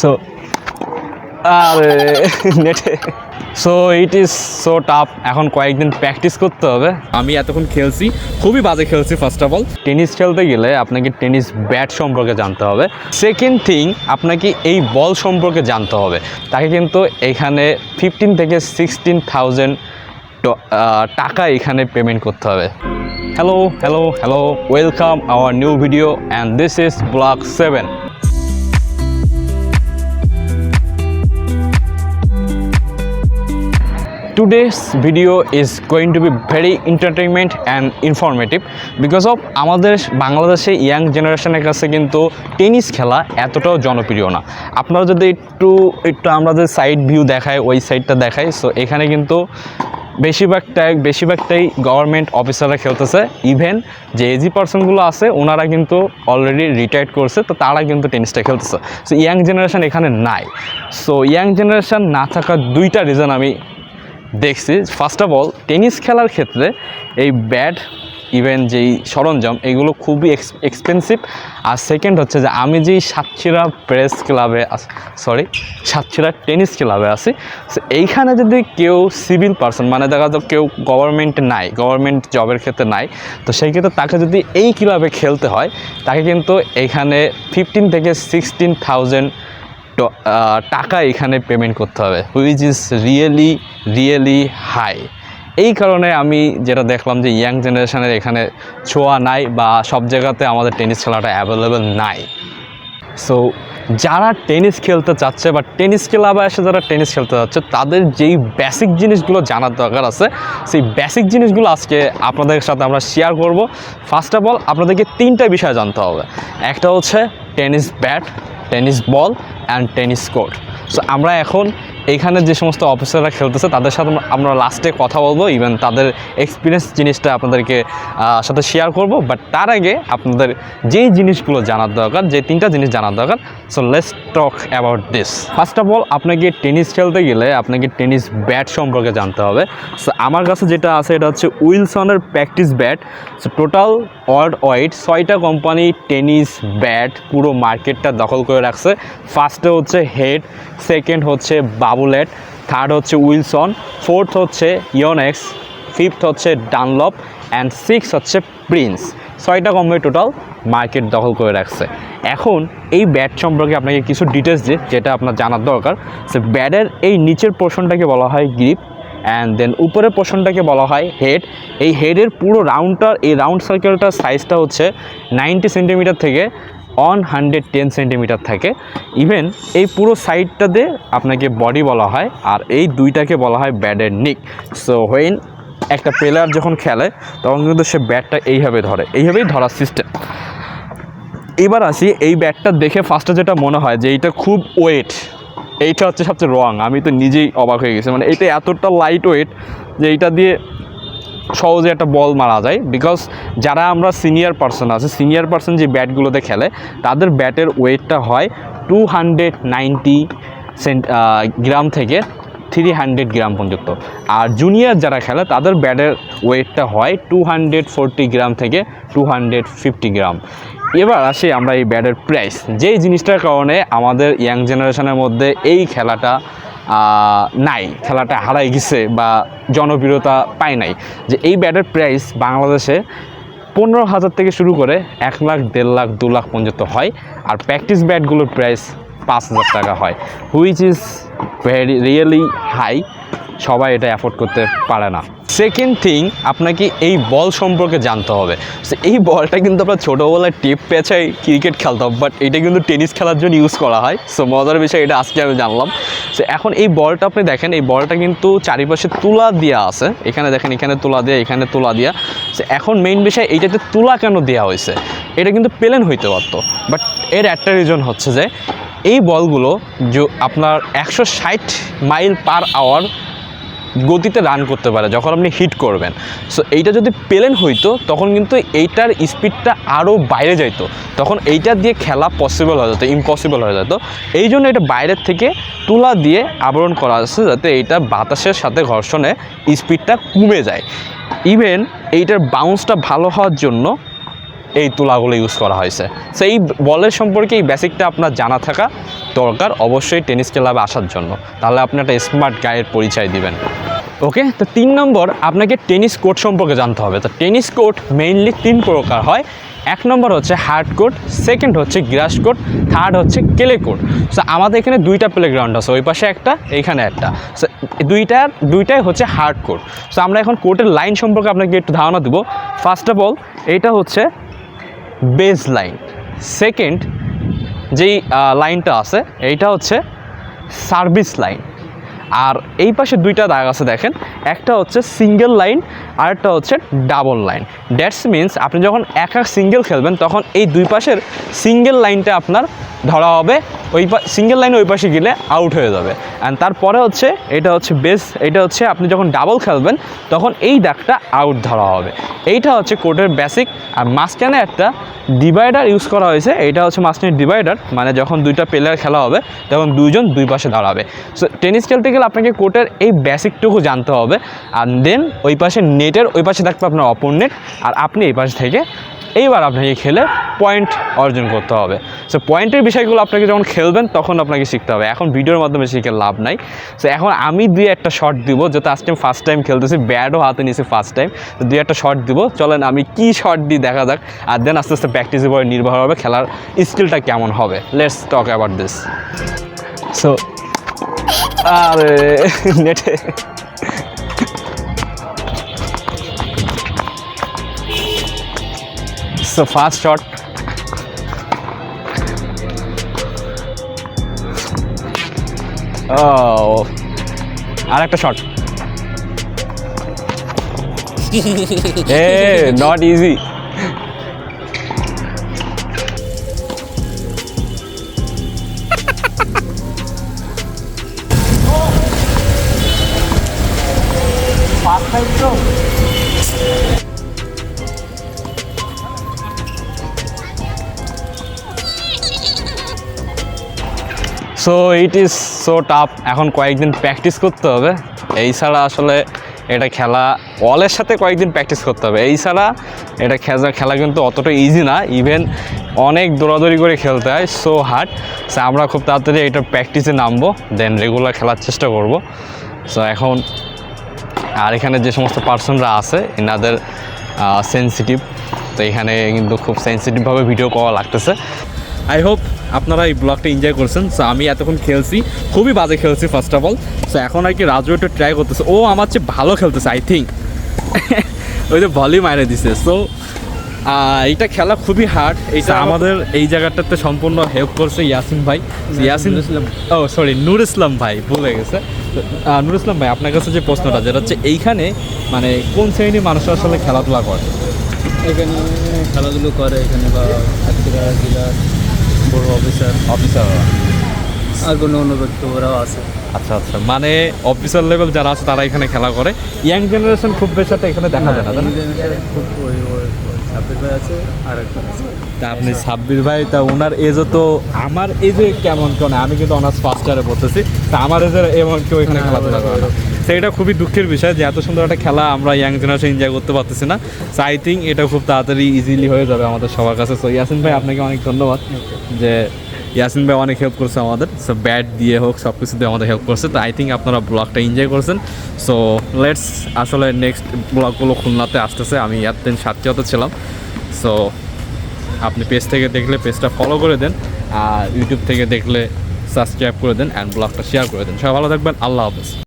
So আরে, নেটে। So it is so tough এখন কয়েকদিন প্র্যাকটিস করতে হবে। আমি এতক্ষণ খেলছি, খুবই বাজে খেলছি ফার্স্ট অফ অল টেনিস খেলতে গেলে আপনাকে টেনিস ব্যাট সম্পর্কে জানতে হবে। সেকেন্ড থিং আপনাকে এই বল সম্পর্কে জানতে হবে। তাকে কিন্তু এখানে ফিফটিন থেকে সিক্সটিন থাউজেন্ড টাকা এখানে পেমেন্ট করতে হবে। Hello hello hello welcome our new video and this is block seven today's video is going to be very entertainment and informative because of আমাদের বাংলাদেশে ইয়াং জেনারেশনের কাছে কিন্তু টেনিস খেলা এতটাও জনপ্রিয় না। আপনারা যদি একটু একটু আমাদের সাইড ভিউ দেখায়, ওই সাইডটা দেখায় সো এখানে কিন্তু বেশিরভাগটাই বেশিরভাগটাই গভর্নমেন্ট অফিসাররা খেলতেছে। ইভেন যে এজি পার্সনগুলো আছে, ওনারা কিন্তু অলরেডি রিটায়ার্ড করছে, তো তারা কিন্তু টেনিসটা খেলতেছে। সো ইয়াং জেনারেশন এখানে নাই। সো ইয়াং জেনারেশান না থাকার দুইটা রিজন আমি দেখছি ফার্স্ট অফ অল টেনিস খেলার ক্ষেত্রে এই ব্যাট ইভেন যেই সরঞ্জাম, এগুলো খুবই এক্সপেন্সিভ আর সেকেন্ড হচ্ছে যে আমি যেই সাতক্ষীরা প্রেস ক্লাবে সরি সাতক্ষীরা টেনিস ক্লাবে আছি এইখানে যদি কেউ সিভিল পার্সন মানে দেখা যাক কেউ গভর্নমেন্ট নাই গভর্নমেন্ট জবের ক্ষেত্রে নাই, তো সেই ক্ষেত্রে তাকে যদি এই ক্লাবে খেলতে হয়, তাকে কিন্তু এখানে ফিফটিন থেকে সিক্সটিন থাউজেন্ড টাকা এখানে পেমেন্ট করতে হবে which is really really high এই কারণে আমি যেটা দেখলাম যে ইয়াং জেনারেশনের এখানে ছোঁয়া নাই বা সব জায়গাতে আমাদের টেনিস খেলাটা অ্যাভেলেবেল নাই। সো যারা টেনিস খেলতে চাচ্ছে বা টেনিস ক্লাবে এসে যারা টেনিস খেলতে চাচ্ছে, তাদের যেই বেসিক জিনিসগুলো জানার দরকার আছে, সেই বেসিক জিনিসগুলো আজকে আপনাদের সাথে আমরা শেয়ার করব। ফার্স্ট অফ অল আপনাদেরকে তিনটা বিষয় জানতে হবে। একটা হচ্ছে tennis bat tennis ball and tennis court. So আমরা এখন এইখানে যে সমস্ত অফিসাররা খেলতেছে, তাদের সাথে আমরা- লাস্টে কথা বলব ইভেন তাদের এক্সপিরিয়েন্স জিনিসটা আপনাদেরকে সাথে শেয়ার করব। বাট তার আগে আপনাদের যেই জিনিসগুলো জানার দরকার, যে তিনটা জিনিস জানার দরকার so let's talk about this first of all আপনাকে টেনিস খেলতে গেলে আপনাকে টেনিস ব্যাট সম্পর্কে জানতে হবে। সো আমার কাছে যেটা আছে, এটা হচ্ছে উইলসনের practice bat so total world wide ছয়টা কোম্পানি টেনিস, ব্যাট পুরো মার্কেটটা দখল করে রাখছে। ফার্স্টে হচ্ছে হেড সেকেন্ড হচ্ছে বাবুলেট থার্ড হচ্ছে উইলসন ফোর্থ হচ্ছে ইয়নেক্স ফিফথ হচ্ছে ডানলপ অ্যান্ড সিক্স হচ্ছে প্রিন্স। ছয়টা কোম্পানি টোটাল মার্কেট দখল করে রাখছে। এখন এই ব্যাট সম্পর্কে আপনাকে কিছু ডিটেলস দিই যেটা আপনার জানার দরকার সে ব্যাটের এই নিচের পোর্শনটাকে বলা হয় গ্রিপ অ্যান্ড দেন উপরের পোর্শনটাকে বলা হয় হেড এই হেডের পুরো রাউন্ডটার এই রাউন্ড সার্কেলটার সাইজটা হচ্ছে নাইনটি সেন্টিমিটার থেকে অন হান্ড্রেড টেন সেন্টিমিটার থাকে। ইভেন এই পুরো সাইডটাতে আপনাকে বডি বলা হয়, আর এই দুইটাকে বলা হয় ব্যাডের নিক সো হোয়েন একটা প্লেয়ার যখন খেলে, তখন কিন্তু সে ব্যাটটা এইভাবে ধরে, এইভাবেই ধরার সিস্টেম এবার আসি, এই ব্যাটটা দেখে ফার্স্টে যেটা মনে হয় যে এইটা খুব ওয়েট এইটা হচ্ছে সবচেয়ে রং। আমি তো নিজেই অবাক হয়ে গেছি। মানে এটা এতটা লাইট ওয়েট যে এইটা দিয়ে সহজে একটা বল মারা যায়। বিকজ যারা আমরা সিনিয়র পার্সন আছে সিনিয়র পার্সন যে ব্যাটগুলোতে খেলে, তাদের ব্যাটের ওয়েটটা হয় two hundred ninety cent gram থেকে থ্রি হান্ড্রেড গ্রাম পর্যন্ত। আর জুনিয়র যারা খেলে, তাদের ব্যাটের ওয়েটটা হয় টু হান্ড্রেড ফোরটি গ্রাম থেকে টু হান্ড্রেড ফিফটি গ্রাম। এবার আসি আমরা এই ব্যাটের প্রাইস যেই জিনিসটার কারণে আমাদের ইয়াং জেনারেশনের মধ্যে এই খেলাটা নাই। খেলাটা হারাই গেছে বা জনপ্রিয়তা পায় নাই। যে এই ব্যাটের প্রাইস বাংলাদেশে পনেরো হাজার থেকে শুরু করে এক লাখ, দেড় লাখ, দু লাখ পর্যন্ত হয়। আর প্র্যাকটিস ব্যাটগুলোর প্রাইস পাঁচ হাজার টাকা হয় which is very really high সবাই এটা অ্যাফোর্ড করতে পারে না। সেকেন্ড থিং আপনাকে এই বল সম্পর্কে জানতে হবে। এই বলটা কিন্তু আমরা ছোটোবেলায় টেপ পেঁচাই ক্রিকেট খেলতাম বাট এটা কিন্তু টেনিস খেলার জন্য ইউজ করা হয়। সো মজার বিষয় এটা, আজকে আমি জানলাম। সো এখন এই বলটা আপনি দেখেন, এই বলটা কিন্তু চারিপাশে তুলা দেওয়া আছে। এখানে দেখেন, এখানে তুলা দেওয়া এখানে তুলা দেওয়া সো এখন মেইন বিষয় এইটাতে তুলা কেন দেওয়া হয়েছে? এটা কিন্তু প্লেন হইতে পারতো। বাট এর একটা রিজন হচ্ছে যে এই বলগুলো যে আপনার একশো ষাট মাইল পার আওয়ার গতিতে রান করতে পারে যখন আপনি হিট করবেন। সো এইটা যদি প্লেন হইতো, তখন কিন্তু এইটার স্পিডটা আরও বাইরে যাইতো। তখন এইটা দিয়ে খেলা পসিবল হয়ে যেত ইম্পসিবল হয়ে যেত। এই জন্য এটা বাইরের থেকে তুলা দিয়ে আবরণ করা আছে যাতে এইটা বাতাসের সাথে ঘর্ষণে স্পিডটা কমে যায়। ইভেন এইটার বাউন্সটা ভালো হওয়ার জন্য এই তুলাগুলো ইউজ করা হয়েছে। সো এই বলের সম্পর্কে এই বেসিকটা আপনার জানা থাকা দরকার অবশ্যই টেনিস ক্লাবে আসার জন্য। তাহলে আপনি একটা স্মার্ট গায়ের পরিচয় দিবেন। ওকে তো তিন নম্বর, আপনাকে টেনিস কোর্ট সম্পর্কে জানতে হবে। তো টেনিস কোর্ট মেইনলি তিন প্রকার হয়। এক নম্বর হচ্ছে হার্ড কোর্ট সেকেন্ড হচ্ছে গ্রাস কোর্ট থার্ড হচ্ছে কেলে কোর্ট সো আমাদের এখানে দুইটা প্লেগ্রাউন্ড আছে। ওই পাশে একটা, এইখানে একটা। সো দুইটার দুইটাই হচ্ছে হার্ড কোর্ট সো আমরা এখন কোর্টের লাইন সম্পর্কে আপনাকে একটু ধারণা দেবো। ফার্স্ট অফ অল এইটা হচ্ছে বেস লাইন সেকেন্ড যেই লাইনটা আছে, এইটা হচ্ছে সার্ভিস লাইন আর এই পাশে দুইটা দাগ আছে দেখেন। একটা হচ্ছে সিঙ্গেল লাইন আর একটা হচ্ছে ডাবল লাইন দ্যাটস মিন্স আপনি যখন এক এক সিঙ্গেল খেলবেন, তখন এই দুই পাশের সিঙ্গেল লাইনটা আপনার ধরা হবে। ওই পা সিঙ্গেল লাইন ওই পাশে গেলে আউট হয়ে যাবে। অ্যান্ড তারপরে হচ্ছে, এটা হচ্ছে বেস এটা হচ্ছে আপনি যখন ডাবল খেলবেন, তখন এই দাগটা আউট ধরা হবে। এইটা হচ্ছে কোর্টের বেসিক আর মাঝখানে একটা ডিভাইডার ইউজ করা হয়েছে। এটা হচ্ছে মাঝখানে ডিভাইডার মানে যখন দুইটা প্লেয়ার খেলা হবে, তখন দুইজন দুই পাশে দাঁড়াবে। সো টেনিস খেলতে গেলে আপনাকে কোর্টের এই বেসিকটুকু জানতে হবে। আর দেন ওই পাশে নেটের ওই পাশে থাকবে আপনার অপোনেট আর আপনি এই পাশে থেকে এইবার আপনাকে খেলে পয়েন্ট অর্জন করতে হবে। সো পয়েন্টের বিষয়গুলো আপনাকে যখন খেলবেন, তখন আপনাকে শিখতে হবে। এখন ভিডিওর মাধ্যমে শিখে লাভ নাই। সো এখন আমি দুই একটা শট দিব, যেহেতু আজকে ফার্স্ট টাইম খেলতেছি ব্যাটও হাতে নিয়েছি ফার্স্ট টাইম তো দুই একটা শট দিব। চলেন, আমি কি শট দিই দেখা যাক। আর দেন আস্তে আস্তে প্র্যাকটিসের পরে নির্ভর হবে, খেলার স্কিলটা কেমন হবে। Let's talk about this so আরে, নেটে So fast shot. Oh. আর একটা shot a not easy so it is so tough এখন কয়েকদিন প্র্যাকটিস করতে হবে। এই ছাড়া আসলে এটা খেলা অলের সাথে কয়েকদিন প্র্যাকটিস করতে হবে। এই ছাড়া এটা খেলা খেলা কিন্তু অতটা ইজি না। ইভেন অনেক দৌড়াদৌড়ি করে খেলতে হয় সো হার্ড সো আমরা খুব তাড়াতাড়ি এটা প্র্যাকটিসে নামবো দেন রেগুলার খেলার চেষ্টা করব। সো এখন আর এখানে যে সমস্ত পার্সনরা আছে, এনাদের সেন্সিটিভ তো এখানে কিন্তু খুব সেন্সিটিভভাবে ভিডিও করা লাগতেছে। আই হোপ আপনারা এই ব্লগটা এনজয় করছেন। সো আমি এতক্ষণ খেলছি। খুবই বাজে খেলছি ফার্স্ট অফ অল সো এখন আর কি রাজু একটু ট্রাই করতেছে। ও আমার চেয়ে ভালো খেলতেছে আই থিঙ্ক ওই যে ভলি মারে দিছে। সো এইটা খেলা খুবই হার্ড এইটা আমাদের এই জায়গাটাতে সম্পূর্ণ হেল্প করছে ইয়াসিন ভাই। ইয়াসিন ও সরি নুর ইসলাম ভাই ভুলে গেছে। নুর ইসলাম ভাই আপনার কাছে যে প্রশ্নটা যেটা হচ্ছে এইখানে মানে কোন শ্রেণির মানুষ আসলে খেলাধুলা করে? এখানে খেলাধুলো করে এখানে বা বড় অফিসার অফিসার আর কোনো অন্য ব্যক্তি ওরাও আছে। আচ্ছা আচ্ছা। মানে অফিসার লেভেল যারা আছে তারা এখানে খেলা করে। ইয়াং জেনারেশন খুব বেশি একটা এখানে দেখা যায় না তাই না? খুব ওই ওই ছাব্বিশ ভাই আছে আর একটা আছে। তা আপনি সাব্বির ভাই তা ওনার এজও তো আমার এজে কেমন কেন আমি কিন্তু অনার্স ফার্স্ট ইয়ারে পড়তেছি তা আমার এজের এমন কেউ এখানে খেলাধুলা করে না। সেইটা খুবই দুঃখের বিষয় যে এত সুন্দর একটা খেলা আমরা ইয়াং জেনারেশন এনজয় করতে পারতেছি না। সো আই থিঙ্ক এটা খুব তাড়াতাড়ি ইজিলি হয়ে যাবে আমাদের সবার কাছে। সো ইয়াসিন ভাই, আপনাকে অনেক ধন্যবাদ যে ইয়াসিন ভাই অনেক হেল্প করছে আমাদের। সো ব্যাট দিয়ে হোক সব কিছু দিয়ে আমাদের হেল্প করছে। তো আই থিঙ্ক আপনারা ব্লগটা এনজয় করছেন। সো লেটস আসলে নেক্সট ব্লগগুলো খুলনাতে আসতেছে। আমি ইয়ার দিন সাতটিয়াতে ছিলাম। সো আপনি পেজ থেকে দেখলে পেজটা ফলো করে দেন আর ইউটিউব থেকে দেখলে সাবস্ক্রাইব করে দেন অ্যান্ড ব্লগটা শেয়ার করে দেন। সবাই ভালো থাকবেন। আল্লাহ হাফেজ।